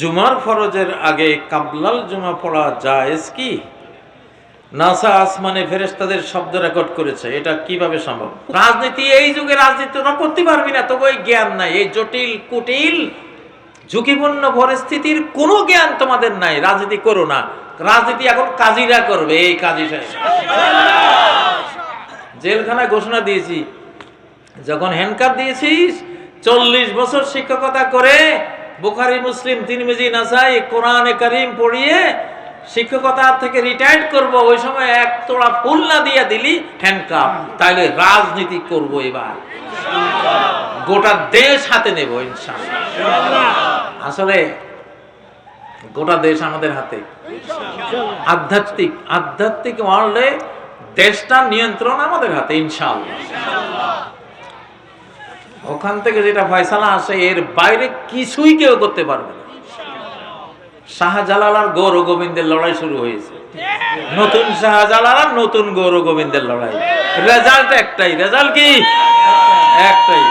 জুমার ফরজের আগে কাবলাল জুমা পড়া জায়েজ কি? নাসা আসমানে ফেরেশতাদের শব্দ রেকর্ড করেছে। এটা কীভাবে সম্ভব? রাজনীতি, এই যুগে রাজনীতি তোরা করতে পারবি না। তবু জ্ঞান নাই। এই জটিল, কুটিল, ঝুঁকিপূর্ণ পরিস্থিতির কোনো জ্ঞান তোমাদের নাই। রাজনীতি করো না। রাজনীতি এখন কাজীরা করবে। এই কাজী জেলখানায় ঘোষণা দিয়েছি। যখন হ্যান্ডকার দিয়েছিস, চল্লিশ বছর শিক্ষকতা করে বুখারি, মুসলিম তিন তিরমিজি, নাসাই কোরআনে করিম পড়িয়ে শিক্ষকতা থেকে রিটায়ার্ড করব, ওই সময় এক তোড়া ফুল না দিয়ে দিলি হ্যান্ডকাপ তাইলে রাজনীতি করব এবার। গোটা দেশ হাতে নেব, ইনশাআল্লাহ। আসলে গোটা দেশ আমাদের হাতে। আধ্যাত্মিক আধ্যাত্মিক ওয়ার্ল্ডে দেশটার নিয়ন্ত্রণ আমাদের হাতে, ইনশাআল্লাহ। ওখান থেকে যেটা ফয়সালা আসে এর বাইরে কিছুই কেউ করতে পারবে না। শাহজালাল আর গৌর গোবিন্দের লড়াই শুরু হয়েছে। নতুন শাহজালাল আর নতুন গৌর গোবিন্দের লড়াই। রেজাল্ট একটাই। রেজাল্ট কি? একটাই।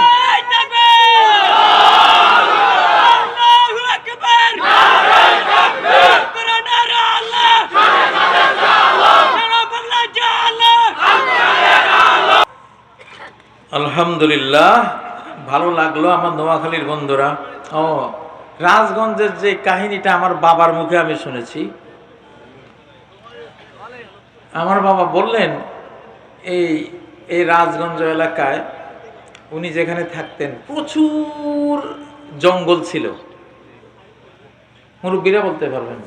আলহামদুলিল্লাহ। ভালো লাগল আমার নোয়াখালীর বন্ধুরা। ও, রাজগঞ্জের যে কাহিনীটা আমার বাবার মুখে আমি শুনেছি। আমার বাবা বললেন, এই এই রাজগঞ্জ এলাকায় উনি যেখানে থাকতেন, প্রচুর জঙ্গল ছিল। মুরব্বীরা বলতে পারবেন।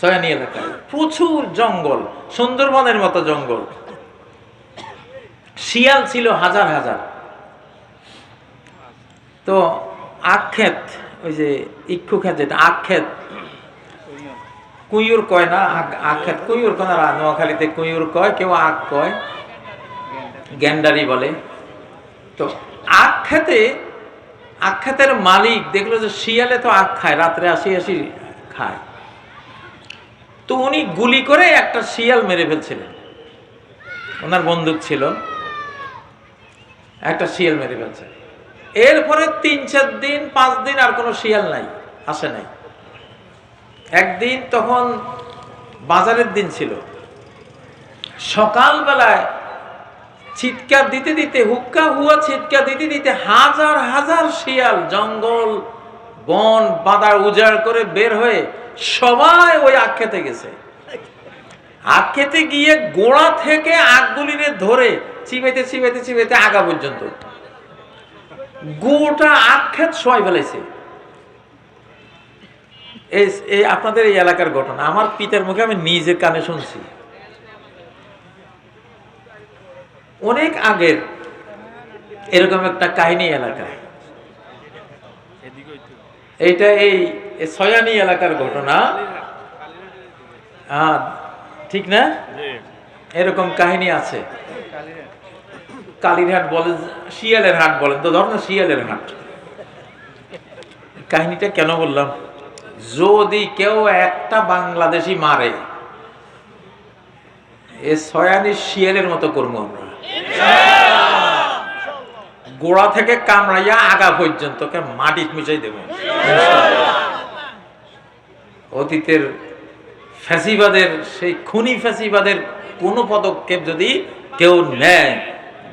সয়ানি এলাকায় প্রচুর জঙ্গল, সুন্দরবনের মতো জঙ্গল। শিয়াল ছিল হাজার হাজার। তো আক্ষেত ওই যে ইক্ষু ক্ষেত যেটা আক্ষেত কুইউর কয় না? আক্ষেত কুইউর কয় না নোয়াখালীতে কুইউর কয়, কেউ আখ কয়? গ্যান্ডারি বলে। তো আখ খেতে মালিক দেখল যে শিয়ালে তো আখ খায়, রাত্রে আসি আসি খায়। তো উনি গুলি করে একটা শিয়াল মেরে ফেলছিলেন। ওনার বন্দুক ছিল। একটা শিয়াল মেরে ফেলছে। এরপরে তিন চার দিন, পাঁচ দিন আর কোনো শিয়াল নাই, আসে নাই। একদিন তখন বাজারের দিন ছিল। সকালবেলায় চিৎকার দিতে দিতে, হুক্কা হুয়া চিৎকার দিতে দিতে হাজার হাজার শিয়াল, জঙ্গল, বন, বাদার উজাড় করে বের হয়ে সবাই ওই আখ্যাতে গেছে। আখ্যাতে গিয়ে গোড়া থেকে আগগুলিরে ধরে চিবেতে চিবেতে চিবেতে আগা পর্যন্ত গোটা আখ্যাত সবাই ফেলেছে এই আপনাদের এই এলাকার ঘটনা আমার পিতার মুখে আমি নিজের কানে শুনছি। অনেক আগের এরকম একটা কাহিনী এলাকায় এইটা এই সয়ানি এলাকার ঘটনা। আহ, ঠিক না? এরকম কাহিনী আছে। কালীর হাট বলে, শিয়ালের হাট বলেন তো ধরো শিয়ালের হাট। কাহিনীটা কেন বললাম? যদি কেউ একটা বাংলাদেশি মারে, এ সয়ানি শিয়ালের মতো করব আমরা। গোড়া থেকে কামড়াইয়া আগা পর্যন্ত মাটি মিশাই দেব। অতীতের ফ্যাসিবাদের, সেই খুনি ফ্যাসিবাদের কোনো পদক্ষেপ যদি কেউ নেয়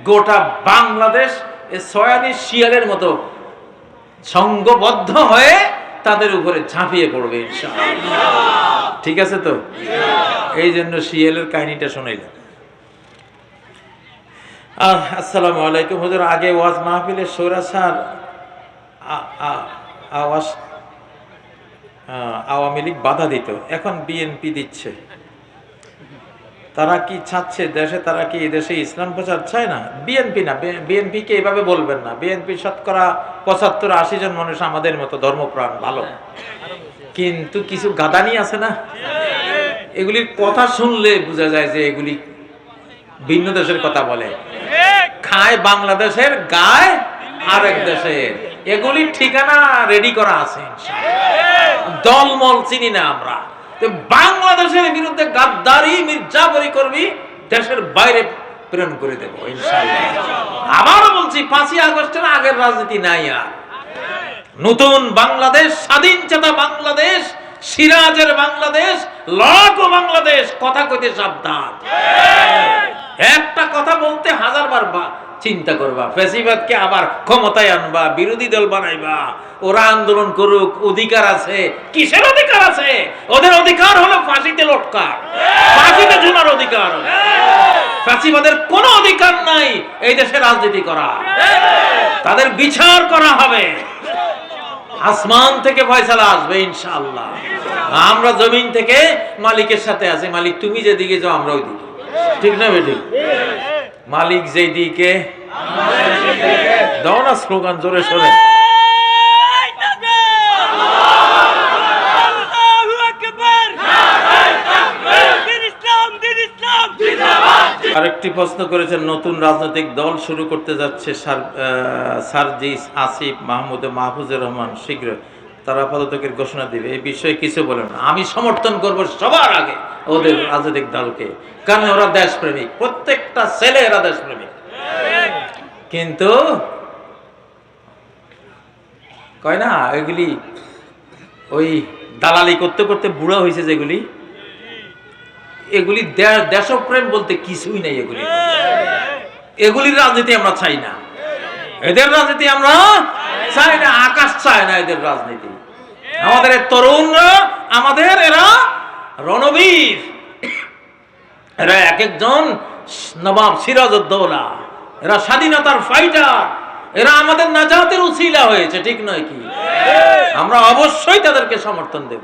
গোটা বাংলাদেশ সয়ানি শিয়ালের মতো সঙ্গবদ্ধ হয়ে তাদের উপরে ঝাঁপিয়ে পড়বে ঠিক আছে তো? এই জন্য শিয়ালের কাহিনীটা শোনাইলাম। আসসালামু আলাইকুম, হুজুর, আগে ওয়াজ মাহফিলে সৈরাসার আওয়াজ আওয়ামী লীগ বাধা দিত, এখন বিএনপি দিচ্ছে। তারা কি চাচ্ছে দেশে, তারা কি দেশে ইসলাম প্রচার চায় না? বিএনপি না বিএনপি কে এভাবে বলবেন না। বিএনপি শতকরা পঁচাত্তর আশি জন মানুষ আমাদের মতো ধর্মপ্রাণ, ভালো। কিন্তু কিছু গাদানি আছে না? এগুলির কথা শুনলে বোঝা যায় যে এগুলি ভিন্ন দেশের কথা বলে। খায় বাংলাদেশের, গায় আরেক দেশের। এগুলির ঠিকানা রেডি করা আছে দলমল চিনি না আমরা। বাংলাদেশের বিরুদ্ধে গাদ্দারি মির্জাবরি করবি দেশের বাইরে প্রেরণ করে দেবো আবারও বলছি পাঁচই আগস্টের আগের রাজনীতি নাই আর। নতুন বাংলাদেশ স্বাধীন চেতা বাংলাদেশ সিরাজের বাংলাদেশ লড়াকু বাংলাদেশ কথা কইতে সাবধান। একটা কথা বলতে হাজার বার চিন্তা করবা, ফেসিবাদকে আবার ক্ষমতায় আনবা, বিরোধী দল বানাইবা, ওরা আন্দোলন করুক, অধিকার আছে। কিসের অধিকার আছে? ওদের অধিকার হলো ফাঁসিতে লটকার। ফাঁসিতে ঝুলার অধিকার। ফ্যাসিবাদের কোনো অধিকার নাই এই দেশে রাজনীতি করা। তাদের বিচার করা হবে। আসমান থেকে ফয়সালা আসবে, ইনশাআল্লাহ। আমরা জমিন থেকে মালিকের সাথে আছি। মালিক, তুমি যেদিকে যাও আমরা ওইদিকে। ঠিক না বেঠিক মালিক যেই দিকে দাও না স্লোগান জোরে সরে আরেকটি প্রশ্ন করেছেন, নতুন রাজনৈতিক দল শুরু করতে যাচ্ছে সারজিস আসিফ মাহমুদ মাহফুজুর রহমান শীঘ্র তারা পদত্যাগের ঘোষণা দিবে। এই বিষয়ে কিছু বলেন আমি সমর্থন করব সবার আগে। ওদের রাজনৈতিক দলকে। কারণ ওরা দেশপ্রেমিক। প্রত্যেকটা ছেলে এরা দেশপ্রেমিক। কিন্তু কয় না, এগুলি ওই দালালি করতে করতে বুড়ো হয়েছে যেগুলি, এগুলি দেশপ্রেম বলতে কিছুই নাই এগুলি। এগুলির রাজনীতি আমরা চাই না। এদের রাজনীতি আমরা চাই না, আকাশ চায় না এদের রাজনীতি। আমাদের তরুণরা, আমাদের এরা রণবীর। এরা এক একজন নবাব, সিরাজউদ্দৌলা। এরা স্বাধীনতার ফাইটার এরা আমাদের নাজাতের উসিলা হয়েছে, ঠিক নয় কি? আমরা অবশ্যই তাদেরকে সমর্থন দেব।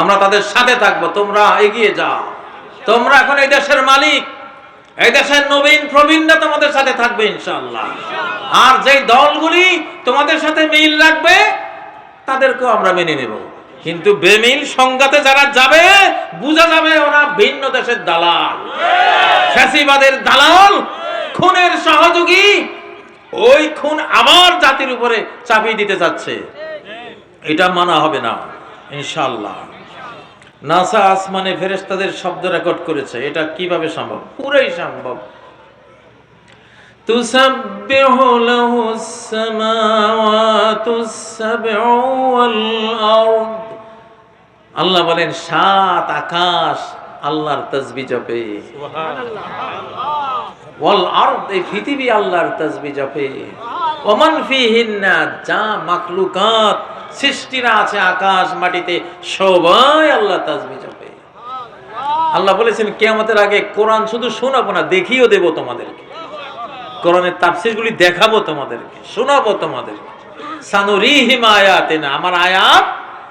আমরা তাদের সাথে থাকব, তোমরা এগিয়ে যাও। তোমরা এখন এই দেশের মালিক। এই দেশের নবীন প্রবীণরা তোমাদের সাথে থাকবে ইনশাল্লাহ আর যেই দলগুলি তোমাদের সাথে মিল রাখবে, তাদেরকেও আমরা মেনে নেব। কিন্তু বেমিল সংঘাতে যারা যাবে বোঝা যাবে ওরা ভিন্ন দেশের দালাল ফ্যাসিবাদের দালাল খুনের সহযোগী ওই খুন আমার জাতির উপরে চাপিয়ে দিতে চাচ্ছে এটা মানা হবে না ইনশাল্লাহ নাসা আসমানে ফেরেশতাদের শব্দ রেকর্ড করেছে এটা কিভাবে সম্ভব পুরাই সম্ভব تسبح له السماوات السبع والأرض আল্লাহ বলেন সাত আকাশ আল্লাহর তসবি জপে। ওয়াল আরদ এই পৃথিবী আল্লাহর তসবি জপে। ওমান ফিহিন্না যা মাখলুকাত সৃষ্টিরা আছে আকাশ মাটিতে সবাই আল্লাহ তসবি জপে। আল্লাহ বলেছেন কিয়ামতের আগে কোরআন শুধু শোনাবো না দেখিও দেব তোমাদেরকে। কোরআনের তাফসিরগুলি দেখাবো তোমাদেরকে শোনাবো তোমাদেরকে। সানুরিহিম আয়াতিনা আমার আয়াত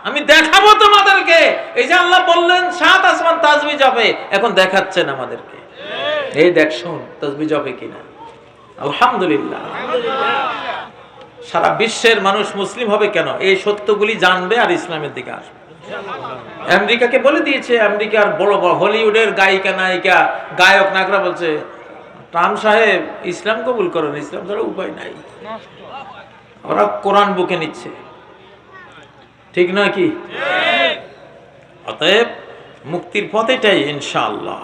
আমি দেখাবো তোমাদেরকে। এই যে আল্লাহ বললেন সাত আসমান তাজবি জপে এখন দেখাচ্ছেন আমাদেরকে। এই দেখ শোন তাজবি জপে কিনা। আলহামদুলিল্লাহ। সারা বিশ্বের মানুষ মুসলিম হবে কেন? এই সত্যগুলি জানবে আর ইসলামের দিকে আসবে। আমেরিকাকে বলে দিয়েছে আমেরিকার বড় বড় হলিউডের গায়িকা নায়িকা গায়ক নায়করা বলছে ট্রাম্প সাহেব ইসলাম কবুল করেন ইসলাম ছাড়া উপায় নাই। ওরা কোরআন বুকে নিচ্ছে। ঠিক নয় কি? অতএব মুক্তির পথ এটাই ইনশাআল্লাহ।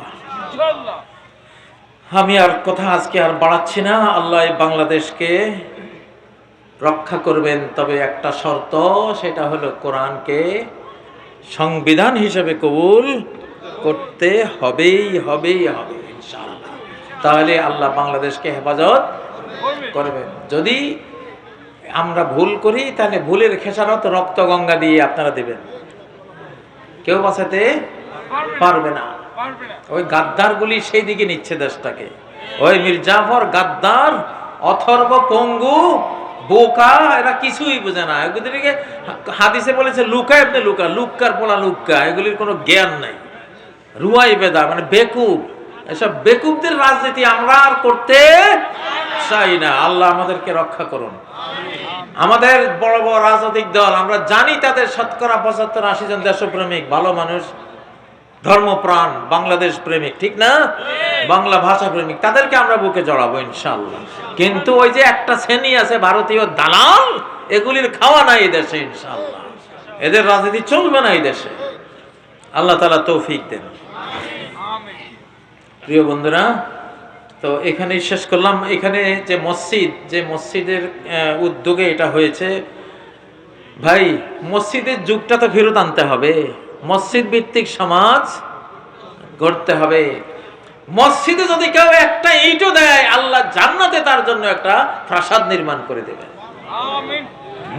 আমি আর কথা আজকে আর বাড়াচ্ছি না। আল্লাহ বাংলাদেশকে রক্ষা করবেন। তবে একটা শর্ত সেটা হলো কোরআনকে সংবিধান হিসেবে কবুল করতে হবেই হবেই হবে ইনশাআল্লাহ। তাহলে আল্লাহ বাংলাদেশকে হেফাজত করবেন। যদি আমরা ভুল করি তাহলে ভুলের খেসারত রক্ত গঙ্গা দিয়ে আপনারা দেবেন। কেউ বাঁচাতে পারবে না। ওই গাদ্দারগুলি সেই দিকে নিচ্ছে দেশটাকে। ওই মির্জাফর গাদ্দার অথর্ব পঙ্গু বোকা এরা কিছুই বোঝে না। এগুলিকে হাদিসে বলেছে লুকা এমনি লুকা লুক্কার পোলা লুক্কা এগুলির কোনো জ্ঞান নাই। রুয়াই বেদা মানে বেকুব। এসব বেকুবদের রাজনীতি আমরা আর করতে চাই না আল্লাহ আমাদেরকে রক্ষা করুন। আমাদের বড় বড় রাজনৈতিক দল আমরা জানি তাদের শতকরা পঁচাত্তর আশি জন দেশপ্রেমিক ভালো মানুষ ধর্মপ্রাণ বাংলাদেশ প্রেমিক ঠিক না? বাংলা ভাষা প্রেমিক তাদেরকে আমরা বুকে জড়াবো ইনশাল্লাহ কিন্তু ওই যে একটা শ্রেণি আছে ভারতীয় দালাল এগুলির খাওয়া নাই দেশে ইনশাল্লাহ এদের রাজনীতি চলবে না এই দেশে। আল্লাহ তালা তৌফিক দেন। প্রিয় বন্ধুরা তো এখানেই শেষ করলাম। এখানে যে মসজিদ যে মসজিদের উদ্যোগে এটা হয়েছে ভাই মসজিদের যুগটা তো ফেরত আনতে হবে। মসজিদ ভিত্তিক সমাজ গড়তে হবে। মসজিদে যদি কেউ একটা ইটও দেয় আল্লাহ জান্নাতে তার জন্য একটা প্রাসাদ নির্মাণ করে দেবে।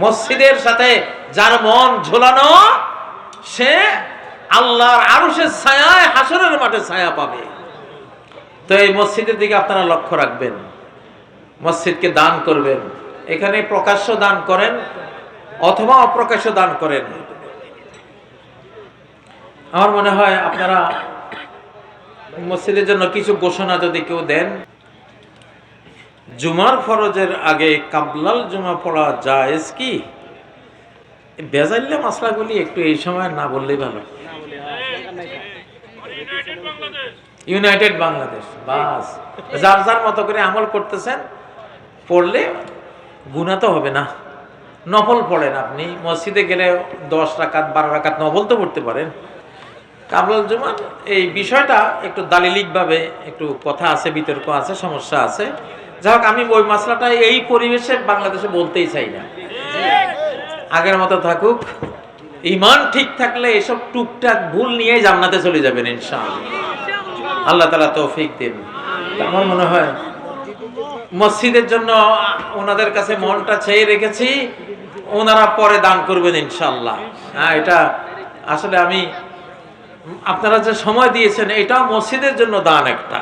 মসজিদের সাথে যার মন ঝোলানো সে আল্লাহর আরশের ছায়ায় হাসরের মাঠে ছায়া পাবে। তো এই মসজিদের দিকে আপনারা লক্ষ্য রাখবেন। মসজিদকে দান করবেন। এখানে প্রকাশ্য দান করেন অথবা অপ্রকাশ্য দান করেন। আমার মনে হয় আপনারা মসজিদের জন্য কিছু ঘোষণা যদি কেউ দেন, জুমার ফরজের আগে কাবলাল জুমা পড়া জায়েজ কি? বেজাইল্লা মশলাগুলি একটু এই সময় না বললেই ভালো। ইউনাইটেড বাংলাদেশ, বাস। যার যার মতো করে আমল করতেছেন, পড়লে গুণা তো হবে না। নফল পড়েন আপনি। মসজিদে গেলে দশ রাকাত, বারো রাকাত নফল তো পড়তে পারেন। কাবলাল জুমান এই বিষয়টা একটু দালিলিকভাবে একটু কথা আছে, বিতর্ক আছে, সমস্যা আছে। যাই হোক, আমি ওই মশলাটা এই পরিবেশে বাংলাদেশে বলতেই চাই না। আগের মতো থাকুক। ইমান ঠিক থাকলে এসব টুকটাক ভুল নিয়ে জান্নাতে চলে যাবেন, ইনশাআল্লাহ। আল্লাহ তালা তৌফিক দিন। আমার মনে হয় মসজিদের জন্য ওনাদের কাছে মনটা চেয়ে রেখেছি, ওনারা পরে দান করবেন ইনশাল্লাহ হ্যাঁ এটা আসলে আমি, আপনারা যে সময় দিয়েছেন এটা মসজিদের জন্য দান একটা।